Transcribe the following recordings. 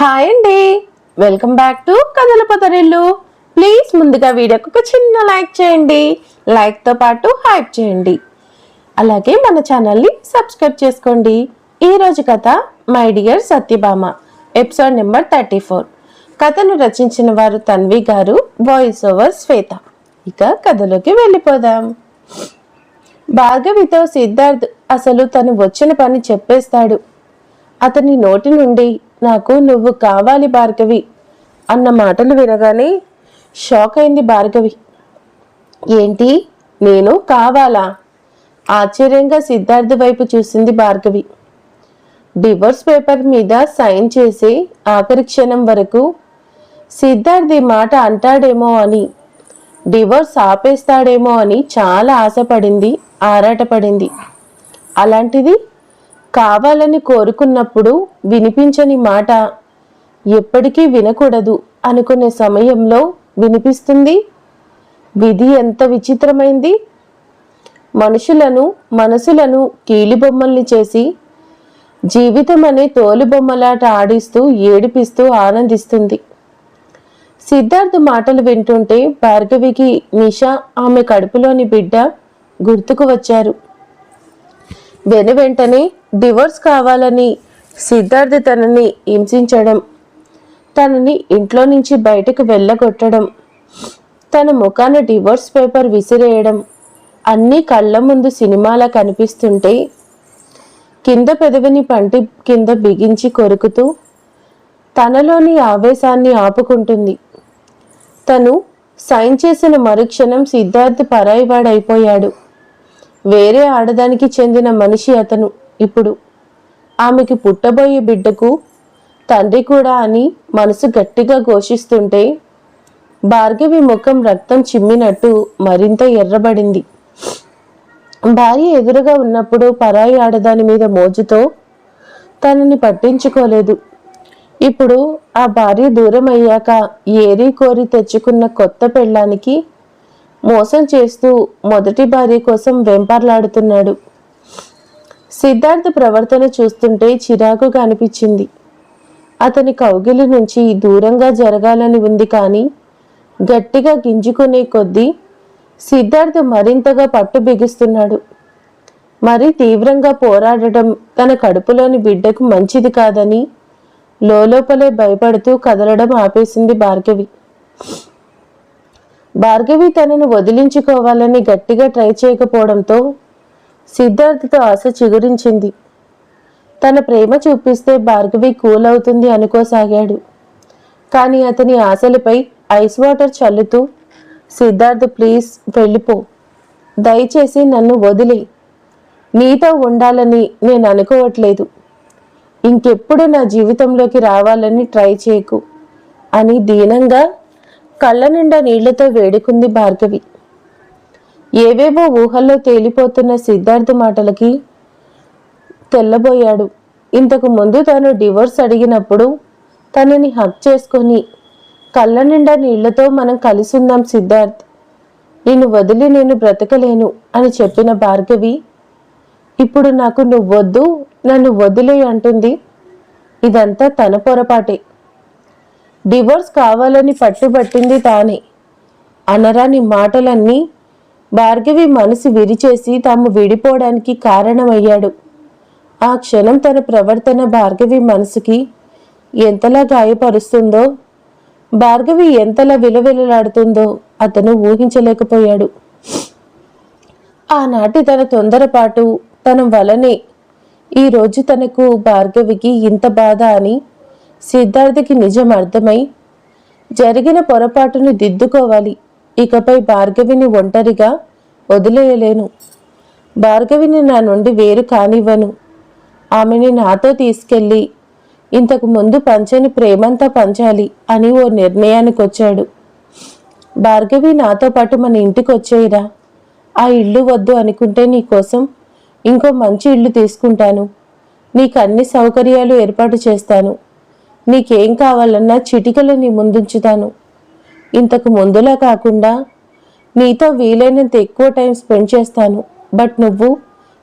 Hi అండి. Welcome back to కథల పదరిల్లు. Please ముందుగా వీడియోకి ఒక చిన్న లైక్ చేయండి. లైక్తో పాటు హైప్ చేయండి. అలాగే మన ఛానల్ని సబ్స్క్రైబ్ చేసుకోండి. ఈరోజు కథ my dear Satyabhama episode number thirty four కథను రచించిన వారు తన్వి గారు వాయిస్ ఓవర్ శ్వేత. ఇక కథలోకి వెళ్ళిపోదాం. భార్గవితో సిద్ధార్థ్ అసలు తను వచ్చిన పని చెప్పేస్తాడు. అతని నోటి నుండి నాకు నువ్వు కావాలి భార్గవి అన్న మాటలు వినగానే షాక్ అయింది భార్గవి. ఏంటి? నేను కావాలా? ఆశ్చర్యంగా సిద్ధార్థ వైపు చూసింది భార్గవి. డివోర్స్ పేపర్ మీద సైన్ చేసి ఆఖరి క్షణం వరకు సిద్ధార్థ్ ఈ మాట అంటాడేమో అని డివోర్స్ ఆపేస్తాడేమో అని చాలా ఆశపడింది ఆరాటపడింది. అలాంటిది కావాలని కోరుకున్నప్పుడు వినిపించని మాట ఎప్పటికీ వినకూడదు అనుకునే సమయంలో వినిపిస్తుంది. విధి ఎంత విచిత్రమైంది. మనుషులను మనసులను కీలిబొమ్మల్ని చేసి జీవితం అనే తోలుబొమ్మలాట ఆడిస్తూ ఏడిపిస్తూ ఆనందిస్తుంది. సిద్ధార్థ్ మాటలు వింటుంటే భార్గవికి నిషా ఆమె కడుపులోని బిడ్డ గుర్తుకు వచ్చారు. వెను వెంటనే డివోర్స్ కావాలని సిద్ధార్థ్ తనని హింసించడం తనని ఇంట్లో నుంచి బయటకు వెళ్ళగొట్టడం తన ముఖాన డివోర్స్ పేపర్ విసిరేయడం అన్నీ కళ్ళ ముందు సినిమాలా కనిపిస్తుంటే కింద పెదవిని పంటి కింద బిగించి కొరుకుతూ తనలోని ఆవేశాన్ని ఆపుకుంటుంది. తను సైన్ చేసిన మరుక్షణం సిద్ధార్థ్ పరాయివాడైపోయాడు. వేరే ఆడదానికి చెందిన మనిషి అతను ఇప్పుడు. ఆమెకి పుట్టబోయే బిడ్డకు తండ్రి కూడా అని మనసు గట్టిగా ఘోషిస్తుంటే భార్గవి ముఖం రక్తం చిమ్మినట్టు మరింత ఎర్రబడింది. భార్య ఎదురుగా ఉన్నప్పుడు పరాయి ఆడదాని మీద మోజుతో తనని పట్టించుకోలేదు. ఇప్పుడు ఆ భార్య దూరం అయ్యాక ఏరి కోరి తెచ్చుకున్న కొత్త పెళ్ళానికి మోసం చేస్తూ మొదటి భార్య కోసం వెంపర్లాడుతున్నాడు. సిద్ధార్థ ప్రవర్తన చూస్తుంటే చిరాకుగా అనిపించింది. అతని కౌగిలి నుంచి దూరంగా జరగాలని ఉంది కానీ గట్టిగా గింజుకునే కొద్దీ సిద్ధార్థ మరింతగా పట్టు బిగిస్తున్నాడు. మరి తీవ్రంగా పోరాడటం తన కడుపులోని బిడ్డకు మంచిది కాదని లోపలే భయపడుతూ కదలడం ఆపేసింది భార్గవి. భార్గవి తనను వదిలించుకోవాలని గట్టిగా ట్రై చేయకపోవడంతో సిద్ధార్థతో ఆశ చిగురించింది. తన ప్రేమ చూపిస్తే భార్గవి కూల్ అవుతుంది అనుకోసాగాడు. కానీ అతని ఆశలపై ఐస్ వాటర్ చల్లుతూ సిద్ధార్థ్ ప్లీజ్ వెళ్ళిపో. దయచేసి నన్ను వదిలే. నీతో ఉండాలని నేను అనుకోవట్లేదు. ఇంకెప్పుడు నా జీవితంలోకి రావాలని ట్రై చేయకు అని దీనంగా కళ్ళ నిండా నీళ్ళతో వేడుకుంది భార్గవి. ఏవేవో ఊహల్లో తేలిపోతున్న సిద్ధార్థ మాటలకి తెల్లబోయాడు. ఇంతకు ముందు తాను డివోర్స్ అడిగినప్పుడు తనని హక్ చేసుకొని కళ్ళ నిండా నీళ్ళతో మనం కలిసిందాం సిద్ధార్థ్. నిన్ను వదిలి నేను బ్రతకలేను అని చెప్పిన భార్గవి ఇప్పుడు నాకు నువ్వొద్దు నన్ను వదిలే అంటుంది. ఇదంతా తన పొరపాటే. డివోర్స్ కావాలని పట్టుబట్టింది తానే. అనరాని మాటలన్నీ భార్గవి మనసు విరిచేసి తాము విడిపోవడానికి కారణమయ్యాడు. ఆ క్షణం తన ప్రవర్తన భార్గవి మనసుకి ఎంతలా గాయపరుస్తుందో భార్గవి ఎంతలా విలవిలలాడుతుందో అతను ఊహించలేకపోయాడు. ఆనాటి తన తొందరపాటు తన వలనే ఈరోజు తనకు భార్గవికి ఇంత బాధ అని సిద్ధార్థకి నిజం అర్థమై జరిగిన పొరపాటును దిద్దుకోవాలి. ఇకపై భార్గవిని ఒంటరిగా వదిలేయలేను. భార్గవిని నా నుండి వేరు కానివ్వను. ఆమెని నాతో తీసుకెళ్ళి ఇంతకు ముందు పంచని ప్రేమంతా పంచాలి అని ఓ నిర్ణయానికి వచ్చాడు భార్గవి నాతో పాటు మన ఇంటికి వచ్చేయిరా ఆ ఇల్లు వద్దు అనుకుంటే నీకోసం ఇంకో మంచి ఇల్లు తీసుకుంటాను. నీకు అన్ని సౌకర్యాలు ఏర్పాటు చేస్తాను. నీకేం కావాలన్నా చిటికలు నీ ముందుంచుతాను. ఇంతకు ముందులా కాకుండా నీతో వీలైనంత ఎక్కువ టైం స్పెండ్ చేస్తాను. బట్ నువ్వు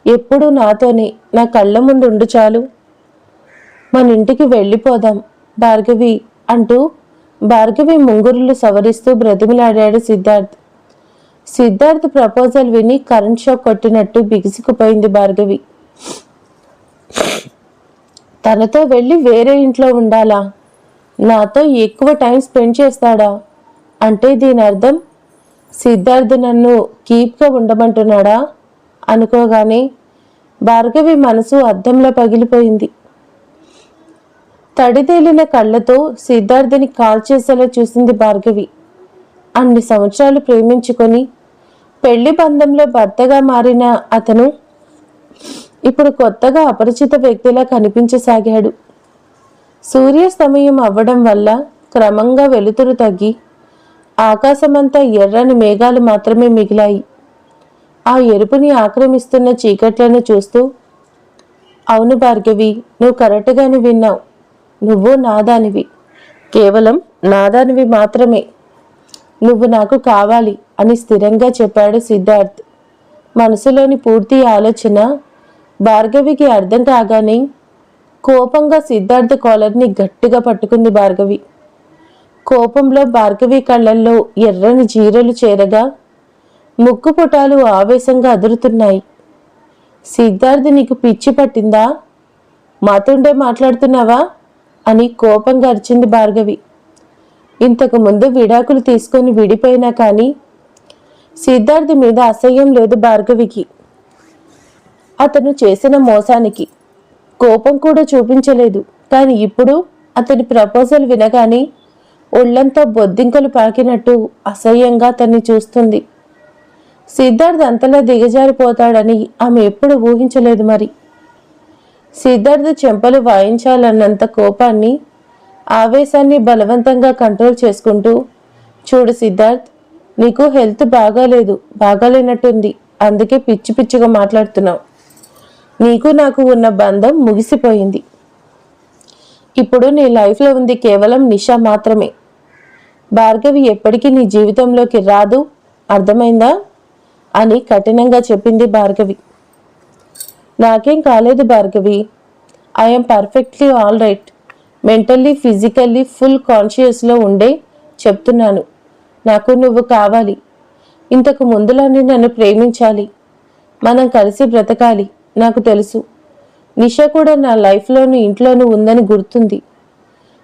ఎప్పుడూ నాతోనే నా కళ్ళ ముందు ఉండు చాలు. మన ఇంటికి వెళ్ళిపోదాం భార్గవి అంటూ భార్గవి ముంగురులు సవరిస్తూ బ్రతిమిలాడాడు సిద్ధార్థ్. సిద్ధార్థ్ ప్రపోజల్ విని కరెంట్ షాక్ కొట్టినట్టు బిగుసుకుపోయింది భార్గవి. తనతో వెళ్ళి వేరే ఇంట్లో ఉండాలా? నాతో ఎక్కువ టైం స్పెండ్ చేస్తాడా? అంటే దీని అర్థం సిద్ధార్థ్ నన్ను కీప్గా ఉండమంటున్నాడా? అనుకోగానే భార్గవి మనసు అద్దంలో పగిలిపోయింది. తడితేలిన కళ్ళతో సిద్ధార్థని కాల్ చేసేలా చూసింది భార్గవి. అన్ని సంవత్సరాలు ప్రేమించుకొని పెళ్ళి బంధంలో భర్తగా మారిన అతను ఇప్పుడు కొత్తగా అపరిచిత వ్యక్తిలా కనిపించసాగాడు. సూర్యాస్తమయం అవ్వడం వల్ల క్రమంగా వెలుతురు తగ్గి ఆకాశమంతా ఎర్రని మేఘాలు మాత్రమే మిగిలాయి. ఆ ఎరుపుని ఆక్రమిస్తున్న చీకట్లను చూస్తూ అవును భార్గవి నువ్వు కరెక్ట్గానే విన్నావు. నువ్వు నాదానివి. కేవలం నాదానివి మాత్రమే. నువ్వు నాకు కావాలి అని స్థిరంగా చెప్పాడు సిద్ధార్థ్. మనసులోని పూర్తి ఆలోచన భార్గవికి అర్థం కాగానే కోపంగా సిద్ధార్థ కాలర్ని గట్టిగా పట్టుకుంది భార్గవి. కోపంలో భార్గవి కళ్ళల్లో ఎర్రని జీరలు చేరగా ముక్కు పుటాలు ఆవేశంగా అదురుతున్నాయి. సిద్ధార్థ్ నీకు పిచ్చి పట్టిందా? మాతుండే మాట్లాడుతున్నావా? అని కోపంగా అరిచింది భార్గవి. ఇంతకు ముందు విడాకులు తీసుకొని విడిపోయినా కానీ సిద్ధార్థ్ మీద అసహ్యం లేదు భార్గవికి. అతను చేసిన మోసానికి కోపం కూడా చూపించలేదు. కానీ ఇప్పుడు అతని ప్రపోజల్ వినగానే ఒళ్ళంతా బొద్దింకలు పాకినట్టు అసహ్యంగా అతన్ని చూస్తుంది. సిద్ధార్థ్ అంతలా దిగజారిపోతాడని ఆమె ఎప్పుడు ఊహించలేదు మరి. సిద్ధార్థ్ చెంపలు వాయించాలన్నంత కోపాన్ని ఆవేశాన్ని బలవంతంగా కంట్రోల్ చేసుకుంటూ చూడు సిద్ధార్థ్ నీకు హెల్త్ బాగాలేదు బాగాలేనట్టుంది అందుకే పిచ్చి పిచ్చిగా మాట్లాడుతున్నావు. నీకు నాకు ఉన్న బంధం ముగిసిపోయింది. ఇప్పుడు నీ లైఫ్లో ఉంది కేవలం నిష మాత్రమే. భార్గవి ఎప్పటికీ నీ జీవితంలోకి రాదు. అర్థమైందా? అని కఠినంగా చెప్పింది భార్గవి. నాకేం కాలేదు Bhargavi. I'm perfectly all right mentally physically full కాన్షియస్లో ఉండే చెప్తున్నాను. నాకు నువ్వు కావాలి. ఇంతకు ముందులానే నన్ను ప్రేమించాలి. మనం కలిసి బ్రతకాలి. నాకు తెలుసు. నిషా కూడా నా లైఫ్లోను ఇంట్లోనూ ఉందని గుర్తుంది.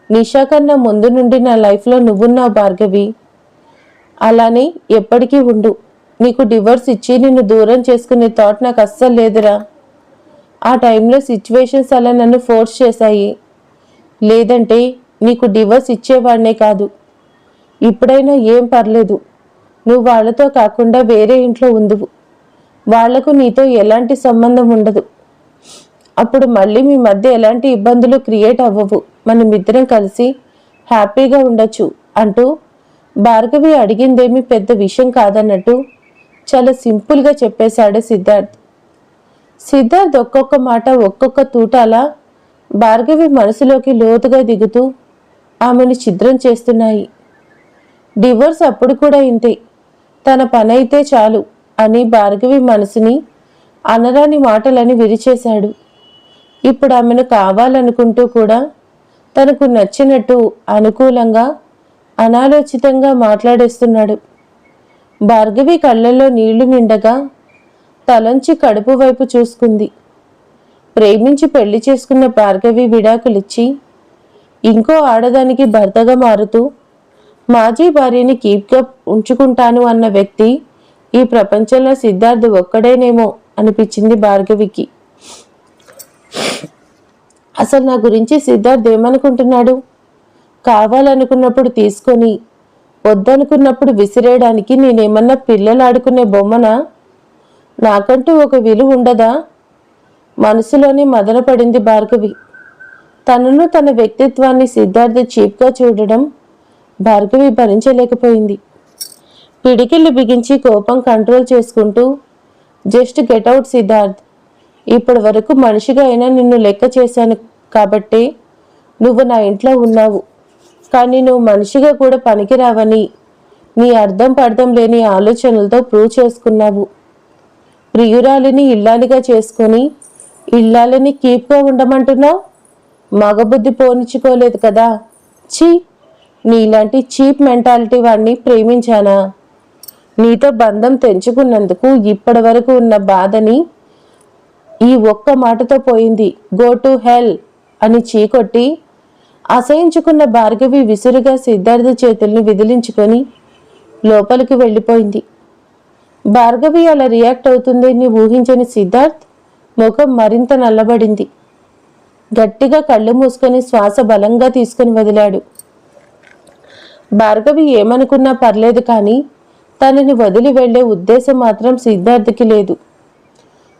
నిషా కన్నా ముందు నుండి నా లైఫ్లో నువ్వున్నావు భార్గవి. అలానే ఎప్పటికీ ఉండు. నీకు డివోర్స్ ఇచ్చి నిన్ను దూరం చేసుకునే థాట్ నాకు అస్సలు లేదురా. ఆ టైంలో సిచ్యువేషన్స్ అలా నన్ను ఫోర్స్ చేశాయి. లేదంటే నీకు డివోర్స్ ఇచ్చేవాడినే కాదు. ఇప్పుడైనా ఏం పర్లేదు. నువ్వు వాళ్ళతో కాకుండా వేరే ఇంట్లో ఉందువు వాళ్ళకు నీతో ఎలాంటి సంబంధం ఉండదు. అప్పుడు మళ్ళీ మీ మధ్య ఎలాంటి ఇబ్బందులు క్రియేట్ అవ్వవు. మనమిద్దరం కలిసి హ్యాపీగా ఉండొచ్చు అంటూ భార్గవి అడిగిందేమీ పెద్ద విషయం కాదన్నట్టు చాలా సింపుల్గా చెప్పేశాడు సిద్ధార్థ్. సిద్ధార్థ్ ఒక్కొక్క మాట ఒక్కొక్క తూటాల భార్గవి మనసులోకి లోతుగా దిగుతూ ఆమెను ఛిద్రం చేస్తున్నాయి. డివోర్స్ అప్పుడు కూడా ఇంతే. తన పనైతే చాలు. అని భార్గవి మనసుని అనరాని మాటలని విరిచేశాడు. ఇప్పుడు ఆమెను కావాలనుకుంటూ కూడా తనకు నచ్చినట్టు అనుకూలంగా అనాలోచితంగా మాట్లాడేస్తున్నాడు. భార్గవి కళ్ళల్లో నీళ్ళు నిండగా తలంచి కడుపు వైపు చూసుకుంది. ప్రేమించి పెళ్ళి చేసుకున్న భార్గవి విడాకులిచ్చి ఇంకో ఆడదానికి భర్తగా మారుతూ మాజీ భార్యని కీప్గా ఉంచుకుంటాను అన్న వ్యక్తి ఈ ప్రపంచంలో సిద్ధార్థ్ ఒక్కడేనేమో అనిపించింది భార్గవికి. అసలు నా గురించి సిద్ధార్థ్ ఏమనుకుంటున్నాడు? కావాలనుకున్నప్పుడు తీసుకొని వద్దనుకున్నప్పుడు విసిరేయడానికి నేనేమన్నా పిల్లలు ఆడుకునే బొమ్మనా? నాకంటూ ఒక విలువ ఉండదా? మనసులోనే మదనపడింది భార్గవి. తనను తన వ్యక్తిత్వాన్ని సిద్ధార్థ చీప్గా చూడడం భార్గవి భరించలేకపోయింది. పిడికిళ్ళు బిగించి కోపం కంట్రోల్ చేసుకుంటూ జస్ట్ గెట్ అవుట్ సిద్ధార్థ్. ఇప్పటి వరకు మనిషిగా అయినా నిన్ను లెక్క చేశాను కాబట్టి నువ్వు నా ఇంట్లో ఉన్నావు. కానీ నువ్వు మనిషిగా కూడా పనికిరావని నీ అర్థం పర్థం లేని ఆలోచనలతో ప్రూవ్ చేసుకున్నావు. ప్రియురాలిని ఇల్లాలిగా చేసుకొని ఇల్లాలని కీప్గా ఉండమంటున్నావు? మగబుద్ధి పోనిచ్చుకోలేదు కదా. చీ నీలాంటి చీప్ మెంటాలిటీ వాడిని ప్రేమించానా? నీతో బంధం తెంచుకున్నందుకు ఇప్పటి వరకు ఉన్న బాధని ఈ ఒక్క మాటతో పోయింది. గో టు హెల్ అని చీకొట్టి అసహించుకున్న భార్గవి విసురుగా సిద్ధార్థ చేతుల్ని విదిలించుకొని లోపలికి వెళ్ళిపోయింది. భార్గవి అలా రియాక్ట్ అవుతుందని ఊహించని సిద్ధార్థ్ ముఖం మరింత నల్లబడింది. గట్టిగా కళ్ళు మూసుకొని శ్వాస బలంగా తీసుకుని వదిలాడు. భార్గవి ఏమనుకున్నా పర్లేదు కానీ తనని వదిలి వెళ్ళే ఉద్దేశం మాత్రం సిద్ధార్థకి లేదు.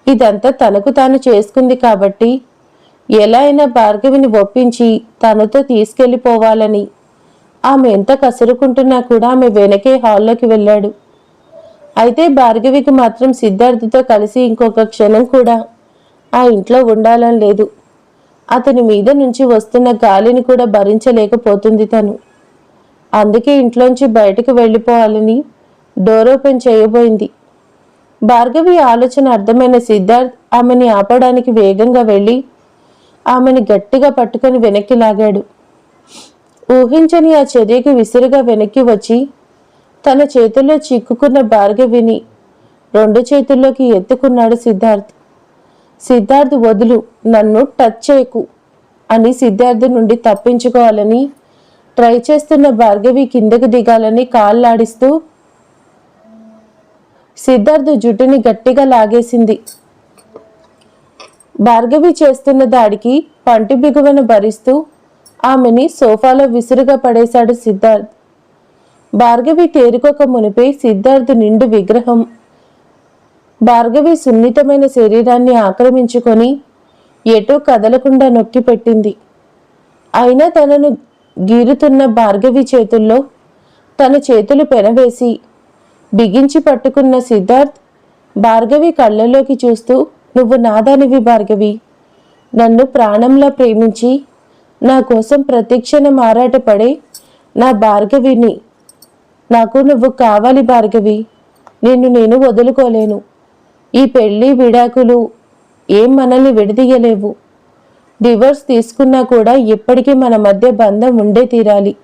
ఇదంతా తనకు తాను చేసుకుంది కాబట్టి ఎలా అయినా భార్గవిని ఒప్పించి తనతో తీసుకెళ్ళిపోవాలని ఆమె ఎంత కసురుకుంటున్నా కూడా ఆమె వెనకే హాల్లోకి వెళ్ళాడు. అయితే భార్గవికి మాత్రం సిద్ధార్థతో కలిసి ఇంకొక క్షణం కూడా ఆ ఇంట్లో ఉండాలని లేదు. అతని మీద నుంచి వస్తున్న గాలిని కూడా భరించలేకపోతుంది తను. అందుకే ఇంట్లోంచి బయటకు వెళ్ళిపోవాలని డోర్ ఓపెన్ చేయబోయింది. భార్గవి ఆలోచన అర్థమైన సిద్ధార్థ్ ఆమెని ఆపడానికి వేగంగా వెళ్ళి ఆమెని గట్టిగా పట్టుకొని వెనక్కి లాగాడు. ఊహించని ఆ చర్యకి విసిరుగా వెనక్కి వచ్చి తన చేతుల్లో చిక్కుకున్న భార్గవిని రెండు చేతుల్లోకి ఎత్తుకున్నాడు సిద్ధార్థ్. సిద్ధార్థ్ వదులు నన్ను టచ్ చేయకు అని సిద్ధార్థ్ నుండి తప్పించుకోవాలని ట్రై చేస్తున్న భార్గవి కిందకు దిగాలని కాళ్ళాడిస్తూ సిద్ధార్థ్ జుట్టుని గట్టిగా లాగేసింది. భార్గవి చేస్తున్న దాడికి పంటి బిగువను భరిస్తూ ఆమెని సోఫాలో విసురుగా పడేశాడు సిద్ధార్థ్. భార్గవి తేరుకోక మునిపే సిద్ధార్థ్ నిండు విగ్రహం. భార్గవి సున్నితమైన శరీరాన్ని ఆక్రమించుకొని ఎటో కదలకుండా నొక్కి పెట్టింది. అయినా తనను గీరుతున్న భార్గవి చేతుల్లో తన చేతులు పెనవేసి బిగించి పట్టుకున్న సిద్ధార్థ్ భార్గవి కళ్ళలోకి చూస్తూ నువ్వు నాదానివి భార్గవి. నన్ను ప్రాణంలా ప్రేమించి నా కోసం ప్రతిక్షణం ఆరాటపడే నా భార్గవిని. నాకు నువ్వు కావాలి భార్గవి. నిన్ను నేను వదులుకోలేను. ఈ పెళ్ళి విడాకులు ఏం మనల్ని విడదీయలేవు. డివోర్స్ తీసుకున్నా కూడా ఎప్పటికీ మన మధ్య బంధం ఉండే తీరాలి.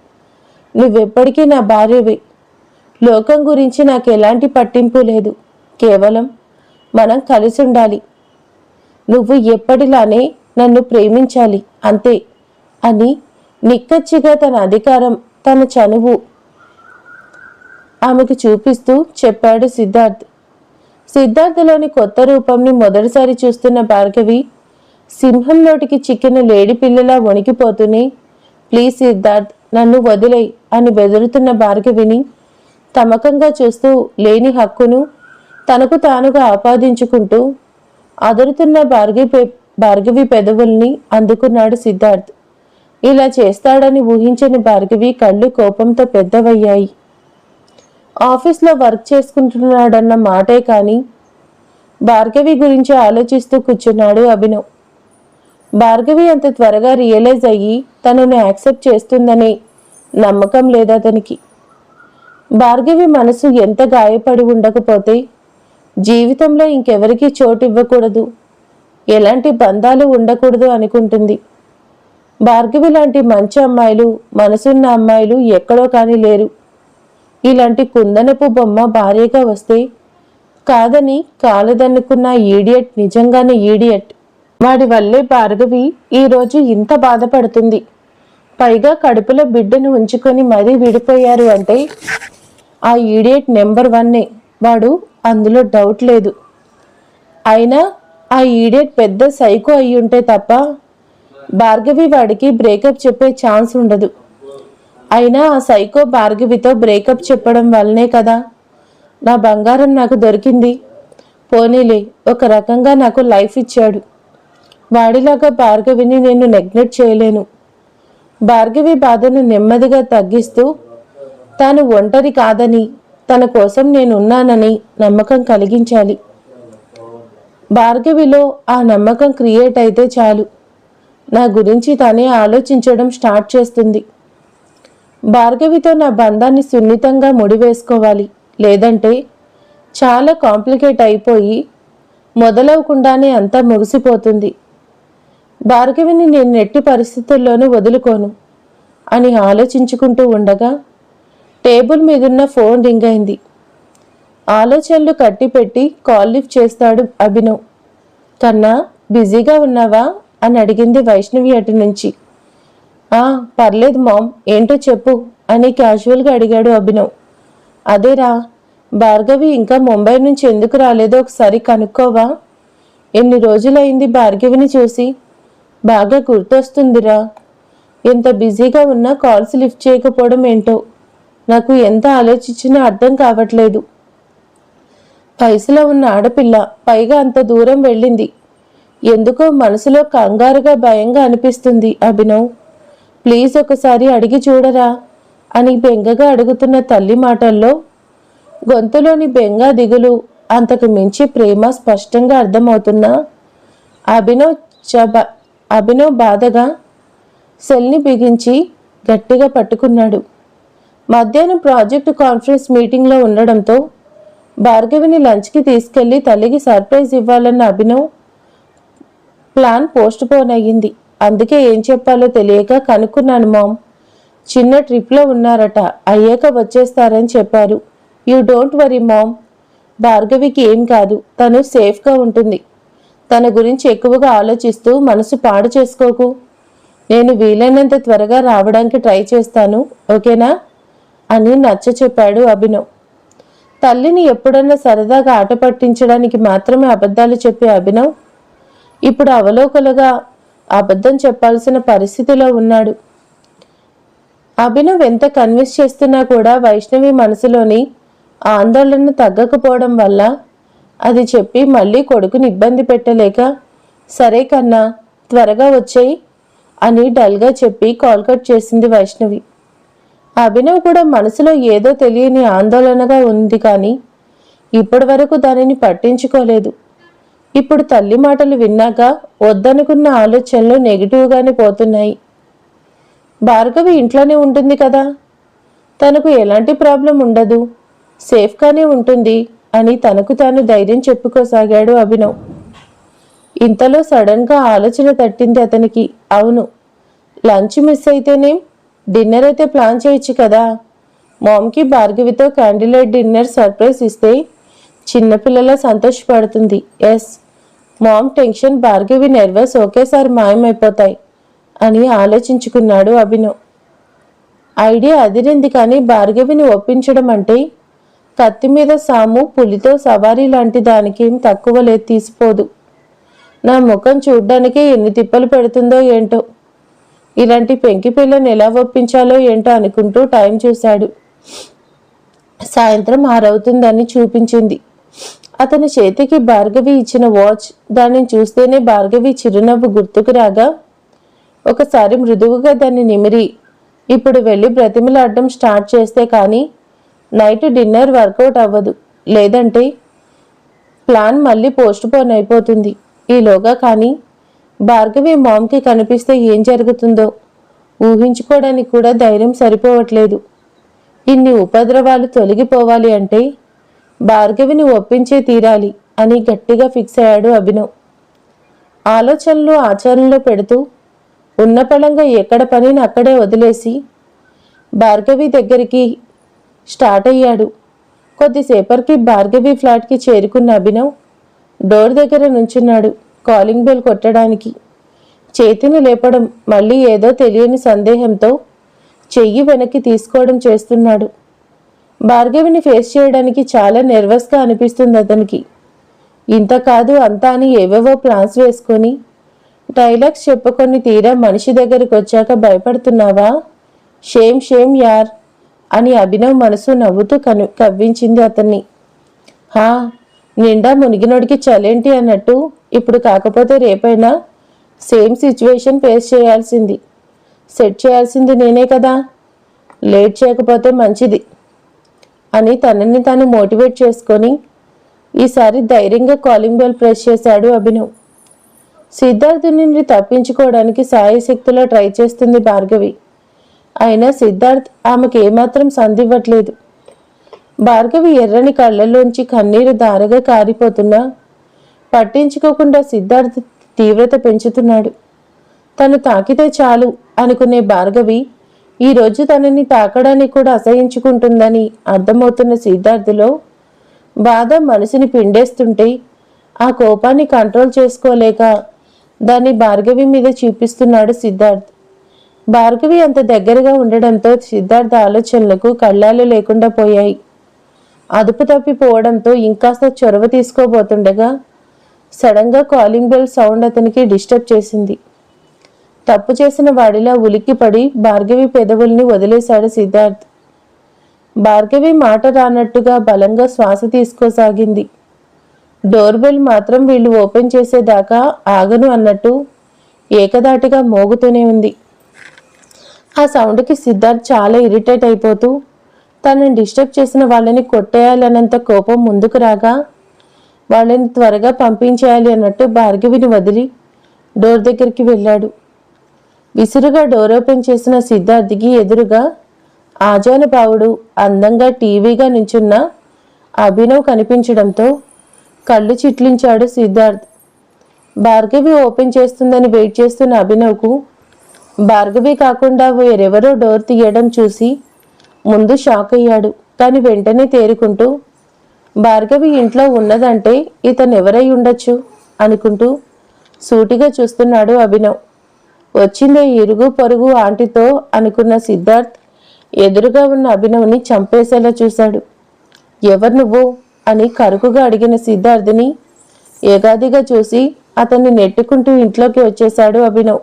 నువ్వెప్పటికీ నా భార్యవి. లోకం గురించి నాకు ఎలాంటి పట్టింపు లేదు. కేవలం మనం కలిసి ఉండాలి. నువ్వు ఎప్పటిలానే నన్ను ప్రేమించాలి అంతే అని నిక్కచ్చిగా తన అధికారం తన చనువు ఆమెకు చూపిస్తూ చెప్పాడు సిద్ధార్థ్. సిద్ధార్థలోని కొత్త రూపంని మొదటిసారి చూస్తున్న భార్గవి సింహం నోటికి చిక్కిన లేడి పిల్లలా వణికిపోతూనే ప్లీజ్ సిద్ధార్థ్ నన్ను వదిలేయ్ అని బెదురుతున్న భార్గవిని తమకంగా చూస్తూ లేని హక్కును తనకు తానుగా ఆపాదించుకుంటూ అదురుతున్న భార్గవి భార్గవి పెదవుల్ని అందుకున్నాడు సిద్ధార్థ్. ఇలా చేస్తాడని ఊహించని భార్గవి కళ్ళు కోపంతో పెద్దవయ్యాయి. ఆఫీస్లో వర్క్ చేసుకుంటున్నాడన్న మాటే కానీ భార్గవి గురించి ఆలోచిస్తూ కూర్చున్నాడు అభినవ్. భార్గవి అంత త్వరగా రియలైజ్ అయ్యి తనను యాక్సెప్ట్ చేస్తుందనే నమ్మకం లేదు అతనికి. భార్గవి మనసు ఎంత గాయపడి ఉండకపోతే జీవితంలో ఇంకెవరికీ చోటు ఇవ్వకూడదు ఎలాంటి బంధాలు ఉండకూడదు అనుకుంటుంది. భార్గవి లాంటి మంచి అమ్మాయిలు మనసున్న అమ్మాయిలు ఎక్కడో కానీ లేరు. ఇలాంటి కుందనపు బొమ్మ భార్యగా వస్తే కాదని కాలదనుకున్న ఈడియట్ నిజంగానే ఈడియట్ వాడి వల్లే భార్గవి ఈరోజు ఇంత బాధపడుతుంది. పైగా కడుపులో బిడ్డను ఉంచుకొని మరీ విడిపోయారు అంటే ఆ ఈడియట్ నెంబర్ వన్నే వాడు అందులో డౌట్ లేదు. అయినా ఆ ఈడియట్ పెద్ద సైకో అయి ఉంటే తప్ప భార్గవి వాడికి బ్రేకప్ చెప్పే ఛాన్స్ ఉండదు. అయినా ఆ సైకో భార్గవితో బ్రేకప్ చెప్పడం వల్లనే కదా నా బంగారం నాకు దొరికింది. పోనీలే ఒక రకంగా నాకు లైఫ్ ఇచ్చాడు. వాడిలాగా భార్గవిని నేను నెగ్లెక్ట్ చేయలేను. భార్గవి బాధను నెమ్మదిగా తగ్గిస్తూ తాను ఒంటరి కాదని తన కోసం నేనున్నానని నమ్మకం కలిగించాలి. భార్గవిలో ఆ నమ్మకం క్రియేట్ అయితే చాలు. నా గురించి తనే ఆలోచించడం స్టార్ట్ చేస్తుంది. భార్గవితో నా బంధాన్ని సున్నితంగా ముడివేసుకోవాలి. లేదంటే చాలా కాంప్లికేట్ అయిపోయి మొదలవకుండానే అంతా ముగిసిపోతుంది. భార్గవిని నేను నెట్టి పరిస్థితుల్లోనూ వదులుకోను అని ఆలోచించుకుంటూ ఉండగా టేబుల్ మీదున్న ఫోన్ రింగ్ అయింది. ఆలోచనలు కట్టిపెట్టి కాల్ లిఫ్ట్ చేస్తాడు అభినవ్. కన్నా బిజీగా ఉన్నావా? అని అడిగింది వైష్ణవి అటు నుంచి. ఆ పర్లేదు మామ్ ఏంటో చెప్పు అని క్యాజువల్గా అడిగాడు అభినవ్. అదేరా భార్గవి ఇంకా ముంబై నుంచి ఎందుకు రాలేదో ఒకసారి కనుక్కోవా? ఎన్ని రోజులైంది భార్గవిని చూసి? బాగా గుర్తొస్తుందిరా. ఎంత బిజీగా ఉన్నా కాల్స్ లిఫ్ట్ చేయకపోవడం ఏంటో? నాకు ఎంత ఆలోచించినా అర్థం కావట్లేదు. వయసులో ఉన్న ఆడపిల్ల పైగా అంత దూరం వెళ్ళింది. ఎందుకో మనసులో కంగారుగా భయంగా అనిపిస్తుంది అభినవ్. ప్లీజ్ ఒకసారి అడిగి చూడరా? అని బెంగగా అడుగుతున్న తల్లి మాటల్లో. గొంతులోని బెంగ దిగులు అంతకు మించి ప్రేమ స్పష్టంగా అర్థమవుతున్నా. అభినవ్ చబ అభినవ్ బాధగా సెల్ని బిగించి గట్టిగా పట్టుకున్నాడు. మధ్యాహ్నం ప్రాజెక్టు కాన్ఫరెన్స్ మీటింగ్లో ఉండడంతో భార్గవిని లంచ్కి తీసుకెళ్ళి తల్లికి సర్ప్రైజ్ ఇవ్వాలన్న అభినవ్ ప్లాన్ పోస్ట్ పోన్ అయ్యింది. అందుకే ఏం చెప్పాలో తెలియక కనుక్కున్నాను మామ్. చిన్న ట్రిప్లో ఉన్నారట అయ్యాక వచ్చేస్తారని చెప్పారు. You don't worry mom. భార్గవికి ఏం కాదు తను సేఫ్గా ఉంటుంది. తన గురించి ఎక్కువగా ఆలోచిస్తూ మనసు పాడు చేసుకోకు. నేను వీలైనంత త్వరగా రావడానికి ట్రై చేస్తాను ఓకేనా? అని నచ్చ చెప్పాడు అభినవ్. తల్లిని ఎప్పుడన్నా సరదాగా ఆట పట్టించడానికి మాత్రమే అబద్ధాలు చెప్పే అభినవ్ ఇప్పుడు అవలోకలుగా అబద్ధం చెప్పాల్సిన పరిస్థితిలో ఉన్నాడు. అభినవ్ ఎంత కన్విన్స్ చేస్తున్నా కూడా వైష్ణవి మనసులోని ఆందోళన తగ్గకపోవడం వల్ల అది చెప్పి మళ్ళీ కొడుకుని ఇబ్బంది పెట్టలేక సరే కన్నా త్వరగా వచ్చేయి అని డల్గా చెప్పి కాల్ కట్ చేసింది వైష్ణవి. అభినవ్ కూడా మనసులో ఏదో తెలియని ఆందోళనగా ఉంది కానీ ఇప్పటి వరకు దానిని పట్టించుకోలేదు. ఇప్పుడు తల్లి మాటలు విన్నాక వద్దనుకున్న ఆలోచనలు నెగిటివ్గానే పోతున్నాయి. భార్గవి ఇంట్లోనే ఉంటుంది కదా? తనకు ఎలాంటి ప్రాబ్లం ఉండదు. సేఫ్గానే ఉంటుంది అని తనకు తాను ధైర్యం చెప్పుకోసాగాడు అభినవ్. ఇంతలో సడన్గా ఆలోచన తట్టింది అతనికి. అవును లంచ్ మిస్ అయితేనేం? డిన్నర్ అయితే ప్లాన్ చేయొచ్చు కదా. మామ్కి భార్గవితో క్యాండిలైట్ డిన్నర్ సర్ప్రైజ్ ఇస్తే చిన్నపిల్లల సంతోషపడుతుంది yes. Mom tension Bhargavi nervous ఒకేసారి మాయమైపోతాయి అని ఆలోచించుకున్నాడు అభినవ్. ఐడియా అదిరింది కానీ భార్గవిని ఒప్పించడం అంటే కత్తి మీద సాము పులితో సవారీ లాంటి దానికి ఏం తక్కువ లేదు తీసిపోదు. నా ముఖం చూడ్డానికే ఎన్ని తిప్పలు పెడుతుందో ఏంటో. ఇలాంటి పెంకి పిల్లని ఎలా ఒప్పించాలో ఏంటో అనుకుంటూ టైం చూశాడు. సాయంత్రం ఆరవుతుందని చూపించింది. అతని చేతికి భార్గవి ఇచ్చిన వాచ్ దానిని చూస్తేనే భార్గవి చిరునవ్వు గుర్తుకు రాగా ఒకసారి మృదువుగా దాన్ని నిమిరి. ఇప్పుడు వెళ్ళి బ్రతిమలాడడం స్టార్ట్ చేస్తే కానీ నైట్ డిన్నర్ వర్కౌట్ అవ్వదు. లేదంటే ప్లాన్ మళ్ళీ పోస్ట్ పోన్ అయిపోతుంది. ఈలోగా కానీ భార్గవి మామ్కి కనిపిస్తే ఏం జరుగుతుందో? ఊహించుకోవడానికి కూడా ధైర్యం సరిపోవట్లేదు. ఇన్ని ఉపద్రవాలు తొలగిపోవాలి అంటే భార్గవిని ఒప్పించే తీరాలి అని గట్టిగా ఫిక్స్ అయ్యాడు అభినవ్. ఆలోచనలు ఆచరణలో పెడుతూ ఉన్నపళంగా ఎక్కడ పనిని అక్కడే వదిలేసి భార్గవి దగ్గరికి స్టార్ట్ అయ్యాడు. కొద్దిసేపటికి భార్గవి ఫ్లాట్కి చేరుకున్న అభినవ్ డోర్ దగ్గర నుంచున్నాడు. కాలింగ్ బెల్ కొట్టడానికి. చేతిని లేపడం మళ్ళీ ఏదో తెలియని సందేహంతో చెయ్యి వెనక్కి తీసుకోవడం చేస్తున్నాడు. భార్గవిని ఫేస్ చేయడానికి చాలా నెర్వస్గా అనిపిస్తుంది అతనికి. ఇంత కాదు అంతా అని ఏవేవో ప్లాన్స్ వేసుకొని డైలాగ్స్ చెప్పుకొని తీరా మనిషి దగ్గరికి వచ్చాక భయపడుతున్నావా? షేమ్ షేమ్ యార్ అని అభినవ్ మనసు నవ్వుతూ కను కవ్వించింది అతన్ని. హా నిండా మునిగినోడికి చలేంటి అన్నట్టు ఇప్పుడు కాకపోతే రేపైనా సేమ్ సిచ్యువేషన్ ఫేస్ చేయాల్సింది. సెట్ చేయాల్సింది నేనే కదా. లేట్ చేయకపోతే మంచిది అని తనని తాను మోటివేట్ చేసుకొని ఈసారి ధైర్యంగా కాలింగ్ బెల్ ప్రెస్ చేశాడు అభినవ్. సిద్ధార్థు నుండి తప్పించుకోవడానికి సాయశక్తిలో ట్రై చేస్తుంది భార్గవి. అయినా సిద్ధార్థ్ ఆమెకు ఏమాత్రం సందివ్వట్లేదు భార్గవి ఎర్రని కళ్ళల్లోంచి కన్నీరు దారగా కారిపోతున్నా పట్టించుకోకుండా సిద్ధార్థ్ తీవ్రత పెంచుతున్నాడు. తను తాకితే చాలు అనుకునే భార్గవి ఈరోజు తనని తాకడానికి కూడా అసహించుకుంటుందని అర్థమవుతున్న సిద్ధార్థులో బాధ మనసుని పిండేస్తుంటే ఆ కోపాన్ని కంట్రోల్ చేసుకోలేక దాన్ని భార్గవి మీద చూపిస్తున్నాడు సిద్ధార్థ్. భార్గవి అంత దగ్గరగా ఉండడంతో సిద్ధార్థ ఆలోచనలకు కళ్ళాలు లేకుండా పోయాయి. అదుపు తప్పిపోవడంతో ఇంకాస్త చొరవ తీసుకోబోతుండగా సడన్గా కాలింగ్ బెల్ సౌండ్ అతనికి డిస్టర్బ్ చేసింది. తప్పు చేసిన వాడిలా ఉలిక్కిపడి భార్గవి పెదవుల్ని వదిలేశాడు సిద్ధార్థ్. భార్గవి మాట రానట్టుగా బలంగా శ్వాస తీసుకోసాగింది. డోర్ బెల్ మాత్రం వీళ్ళు ఓపెన్ చేసేదాకా ఆగను అన్నట్టు ఏకదాటిగా మోగుతూనే ఉంది. ఆ సౌండ్కి సిద్ధార్థ్ చాలా ఇరిటేట్ అయిపోతూ తనని డిస్టర్బ్ చేసిన వాళ్ళని కొట్టేయాలన్నంత కోపం ముందుకు రాగా వాళ్ళని త్వరగా పంపించేయాలి అన్నట్టు భార్గవిని వదిలి డోర్ దగ్గరికి వెళ్ళాడు. విసురుగా డోర్ ఓపెన్ చేసిన సిద్ధార్థికి ఎదురుగా ఆజానుభావుడు అందంగా టీవీగా నించున్న అభినవ్ కనిపించడంతో కళ్ళు చిట్లించాడు సిద్ధార్థ్. భార్గవి ఓపెన్ చేస్తుందని వెయిట్ చేస్తున్న అభినవ్కు భార్గవి కాకుండా వేరెవరో డోర్ తీయడం చూసి ముందు షాక్ అయ్యాడు. కానీ వెంటనే తేరుకుంటూ భార్గవి ఇంట్లో ఉన్నదంటే ఇతను ఎవరై ఉండొచ్చు అనుకుంటూ సూటిగా చూస్తున్నాడు అభినవ్. వచ్చిందే ఇరుగు పొరుగు ఆంటీతో అనుకున్న సిద్ధార్థ్ ఎదురుగా ఉన్న అభినవ్ని చంపేసేలా చూశాడు. ఎవరు నువ్వు? అని కరుకుగా అడిగిన సిద్ధార్థిని ఏగాదిగా చూసి అతన్ని నెట్టుకుంటూ ఇంట్లోకి వచ్చేశాడు అభినవ్.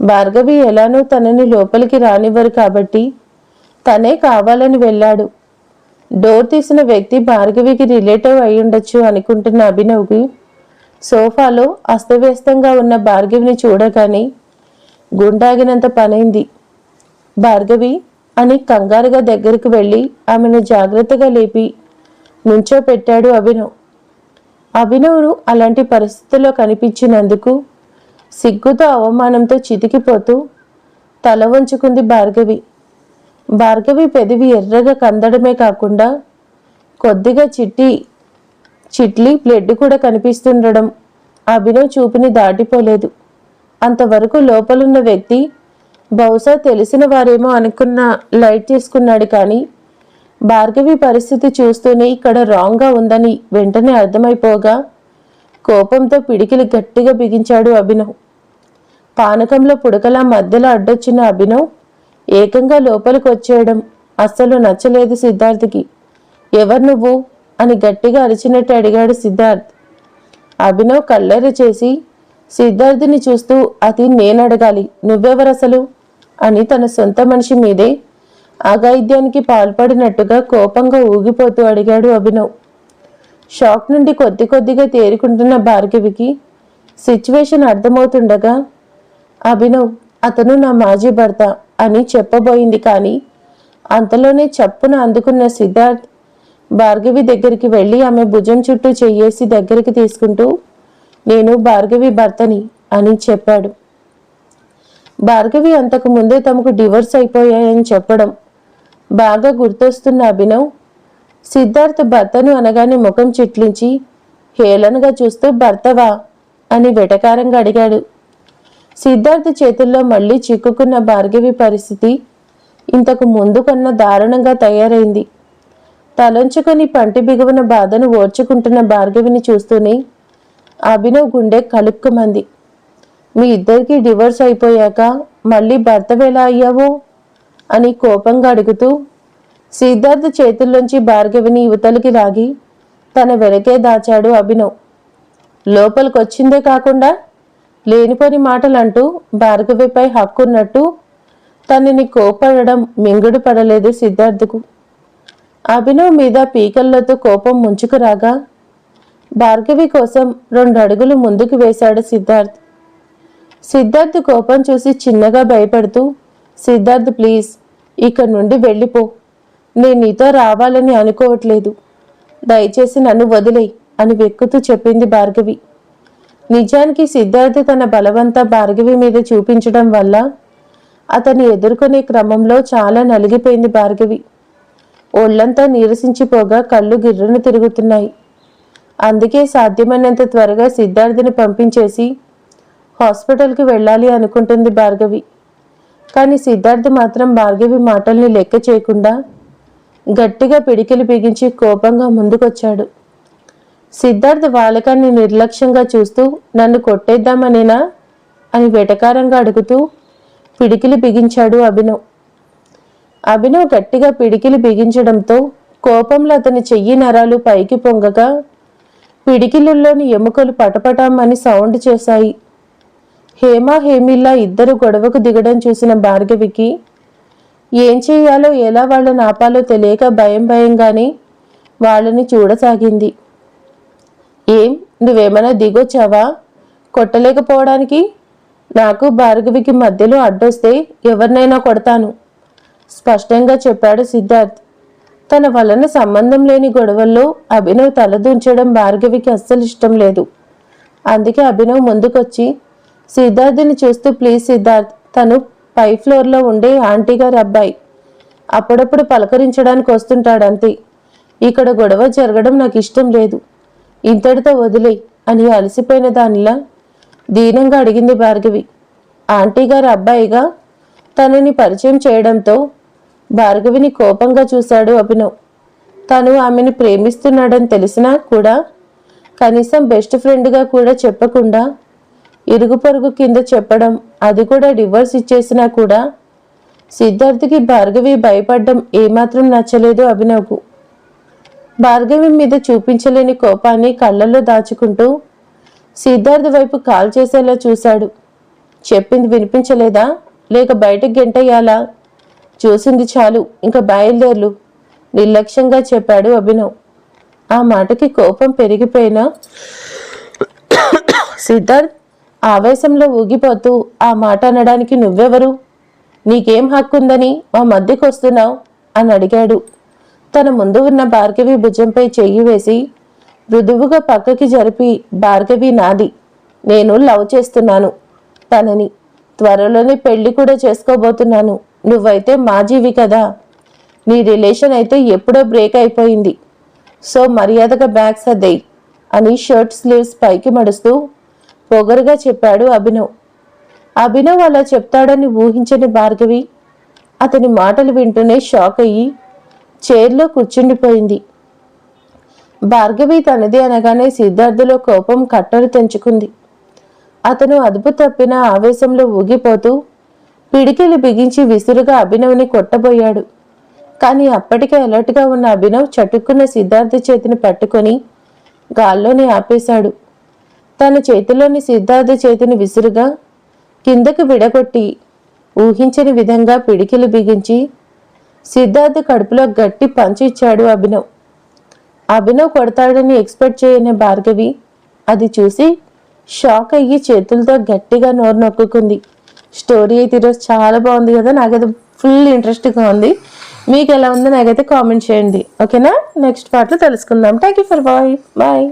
భార్గవి ఎలానో తనని లోపలికి రానివ్వరు కాబట్టి తనే కావాలని వెళ్ళాడు. డోర్ తీసిన వ్యక్తి భార్గవికి రిలేటివ్ అయి ఉండొచ్చు అనుకుంటున్న అభినవ్కి సోఫాలో అస్తవ్యస్తంగా ఉన్న భార్గవిని చూడగానే గుండాగినంత పనైంది. భార్గవి అని కంగారుగా దగ్గరకు వెళ్ళి ఆమెను జాగ్రత్తగా లేపి నుంచోపెట్టాడు అభినవ్. అభినవ్ను అలాంటి పరిస్థితుల్లో కనిపించినందుకు సిగ్గుతో అవమానంతో చితికిపోతూ తల వంచుకుంది భార్గవి. భార్గవి పెదవి ఎర్రగా కందడమే కాకుండా కొద్దిగా చిట్టి చిట్లి బ్లడ్ కూడా కనిపిస్తుండడం అభినవ్ చూపుని దాటిపోలేదు. అంతవరకు లోపలున్న వ్యక్తి బహుశా తెలిసిన వారేమో అనుకున్న లైట్ తీసుకున్నాడు కానీ భార్గవి పరిస్థితి చూస్తూనే ఇక్కడ రాంగ్గా ఉందని వెంటనే అర్థమైపోగా కోపంతో పిడికిలి గట్టిగా బిగించాడు అభినవ్. పానకంలో పుడకలా మధ్యలో అడ్డొచ్చిన అభినవ్ ఏకంగా లోపలికి వచ్చేయడం అస్సలు నచ్చలేదు సిద్ధార్థ్కి. ఎవరు నువ్వు? అని గట్టిగా అరిచినట్టు అడిగాడు సిద్ధార్థ్. అభినవ్ కళ్ళెర్రి చేసి సిద్ధార్థిని చూస్తూ అది నేను అడగాలి నువ్వెవరు అసలు? అని తన సొంత మనిషి మీదే అగాయిద్యానికి పాల్పడినట్టుగా కోపంగా ఊగిపోతూ అడిగాడు అభినవ్. షాక్ నుండి కొద్ది కొద్దిగా తేరుకుంటున్న భార్గవికి సిచ్యువేషన్ అర్థమవుతుండగా అభినవ్ అతను నా మాజీ భర్త. అని చెప్పబోయింది కానీ అంతలోనే చప్పున అందుకున్న సిద్ధార్థ్ భార్గవి దగ్గరికి వెళ్ళి ఆమె భుజం చుట్టూ చెయ్యేసి దగ్గరికి తీసుకుంటూ నేను భార్గవి భర్తని అని చెప్పాడు. భార్గవి అంతకు ముందే తమకు డివోర్స్ అయిపోయాయని చెప్పడం బాగా గుర్తొస్తున్న అభినవ్ సిద్ధార్థ్ భర్తను అనగానే ముఖం చిట్లించి హేళనగా చూస్తూ భర్తవా? అని వెటకారంగా అడిగాడు. సిద్ధార్థ్ చేతుల్లో మళ్ళీ చిక్కుకున్న భార్గవి పరిస్థితి ఇంతకు ముందు కన్నా దారుణంగా తయారైంది. తలంచుకొని పంటి బిగువన బాధను ఓర్చుకుంటున్న భార్గవిని చూస్తూనే అభినవ్ గుండె కలుక్కుమంది. మీ ఇద్దరికీ డివోర్స్ అయిపోయాక మళ్ళీ భర్త ఎలా అయ్యావో? అని కోపంగా అడుగుతూ సిద్ధార్థ్ చేతుల్లోంచి భార్గవిని యువతలకి లాగి తన వెనకే దాచాడు అభినవ్. లోపలికొచ్చిందే కాకుండా లేనిపోని మాటలంటూ భార్గవిపై హక్కున్నట్టు తనని కోపడడం మింగుడు పడలేదు సిద్ధార్థకు. అభినవ్ మీద పీకల్లతో కోపం ముంచుకురాగా భార్గవి కోసం రెండు అడుగులు ముందుకు వేశాడు సిద్ధార్థ్. సిద్ధార్థ్ కోపం చూసి చిన్నగా భయపడుతూ సిద్ధార్థ్ ప్లీజ్ ఇక్కడ నుండి వెళ్ళిపో. నేను నీతో రావాలని అనుకోవట్లేదు. దయచేసి నన్ను వదిలేయ్ అని వెక్కుతూ చెప్పింది భార్గవి. నిజానికి సిద్ధార్థ తన బలవంతా భార్గవి మీద చూపించడం వల్ల అతన్ని ఎదుర్కొనే క్రమంలో చాలా నలిగిపోయింది భార్గవి. ఒళ్ళంతా నీరసించిపోగా కళ్ళు గిర్రును తిరుగుతున్నాయి. అందుకే సాధ్యమైనంత త్వరగా సిద్ధార్థిని పంపించేసి హాస్పిటల్కి వెళ్ళాలి అనుకుంటుంది భార్గవి. కానీ సిద్ధార్థ్ మాత్రం భార్గవి మాటల్ని లెక్క చేయకుండా గట్టిగా పిడికిలు బిగించి కోపంగా ముందుకొచ్చాడు. సిద్ధార్థ్ బాలకాన్ని నిర్లక్ష్యంగా చూస్తూ నన్ను కొట్టేద్దామనేనా? అని వెటకారంగా అడుగుతూ పిడికిలి బిగించాడు అభినవ్. అభినవ్ గట్టిగా పిడికిలి బిగించడంతో కోపంలో అతని చెయ్యి నరాలు పైకి పొంగగా పిడికిలుల్లోని ఎముకలు పటపటామని సౌండ్ చేశాయి. హేమ హేమిల్లా ఇద్దరు గొడవకు దిగడం చూసిన భార్గవికి ఏం చేయాలో ఎలా వాళ్ళని ఆపాలో తెలియక భయం భయంగానే వాళ్ళని చూడసాగింది. ఏం? నువ్వేమైనా దిగొచ్చావా? కొట్టలేకపోవడానికి? నాకు భార్గవికి మధ్యలో అడ్డొస్తే ఎవరినైనా కొడతాను. స్పష్టంగా చెప్పాడు సిద్ధార్థ్. తన వలన సంబంధం లేని గొడవల్లో అభినవ్ తలదూంచడం భార్గవికి అస్సలు ఇష్టం లేదు. అందుకే అభినవ్ ముందుకొచ్చి సిద్ధార్థుని చూస్తూ ప్లీజ్ సిద్ధార్థ్ తను పై ఫ్లోర్లో ఉండే ఆంటీ గారి అబ్బాయి. అప్పుడప్పుడు పలకరించడానికి వస్తుంటాడంతే ఇక్కడ గొడవ జరగడం నాకు ఇష్టం లేదు. ఇంతటితో వదిలే అని అలసిపోయిన దానిలా దీనంగా అడిగింది భార్గవి. ఆంటీ గారి అబ్బాయిగా తనని పరిచయం చేయడంతో భార్గవిని కోపంగా చూశాడు అభినవ్. తను ఆమెను ప్రేమిస్తున్నాడని తెలిసినా కూడా కనీసం బెస్ట్ ఫ్రెండ్గా కూడా చెప్పకుండా ఇరుగు పొరుగు కింద చెప్పడం అది కూడా డివోర్స్ ఇచ్చేసినా కూడా సిద్ధార్థ్కి భార్గవి భయపడడం ఏమాత్రం నచ్చలేదు అభినవ్కు. భార్గవి మీద చూపించలేని కోపాన్ని కళ్ళల్లో దాచుకుంటూ సిద్ధార్థ్ వైపు కాల్ చేసేలా చూశాడు. చెప్పింది వినిపించలేదా? లేక బయటకు గెంటయ్యాలా? చూసింది చాలు ఇంకా బయలుదేర్లు నిర్లక్ష్యంగా చెప్పాడు అభినవ్. ఆ మాటకి కోపం పెరిగిపోయినా సిద్ధార్థ్ ఆవేశంలో ఊగిపోతూ ఆ మాట అనడానికి నువ్వెవరు? నీకేం హక్కుందని మా మధ్యకు వస్తున్నావు అని అడిగాడు. తన ముందు ఉన్న భార్గవి భుజంపై చెయ్యి వేసి మృదువుగా పక్కకి జరిపి భార్గవి నాది. నేను లవ్ చేస్తున్నాను. తనని త్వరలోనే పెళ్ళి కూడా చేసుకోబోతున్నాను. నువ్వైతే మాజీవి కదా. నీ రిలేషన్ అయితే ఎప్పుడో బ్రేక్ అయిపోయింది. సో మర్యాదగా బ్యాగ్ సర్దేయ్ అని షర్ట్ స్లీవ్స్ పైకి మడుస్తూ పొగరుగా చెప్పాడు అభినవ్. అభినవ్ అలా చెప్తాడని ఊహించని భార్గవి అతని మాటలు వింటూనే షాక్ అయ్యి చైర్లో కూర్చుండిపోయింది. భార్గవి తనది అనగానే సిద్ధార్థులో కోపం కట్టలు తెంచుకుంది. అతను అదుపు తప్పిన ఆవేశంలో ఊగిపోతూ పిడికిలు బిగించి విసురుగా అభినవ్ని కొట్టబోయాడు. కానీ అప్పటికే అలర్ట్గా ఉన్న అభినవ్ చటుక్కున్న సిద్ధార్థ చేతిని పట్టుకొని గాల్లోనే ఆపేశాడు. తన చేతిలోని సిద్ధార్థ చేతిని విసురుగా కిందకు విడగొట్టి ఊహించని విధంగా పిడికిలు బిగించి సిద్ధార్థ కడుపులో గట్టి పంచి ఇచ్చాడు అభినవ్. అభినవ్ కొడతాడని ఎక్స్పెక్ట్ చేయని భార్గవి అది చూసి షాక్ అయ్యి చేతులతో గట్టిగా నోరు నొక్కుకుంది. స్టోరీ అయితే ఈరోజు చాలా బాగుంది కదా నాకైతే ఫుల్ ఇంట్రెస్ట్గా ఉంది. మీకు ఎలా ఉందో నాకైతే కామెంట్ చేయండి. ఓకేనా? నెక్స్ట్ పార్ట్లో తెలుసుకుందాం. Thank you for bye bye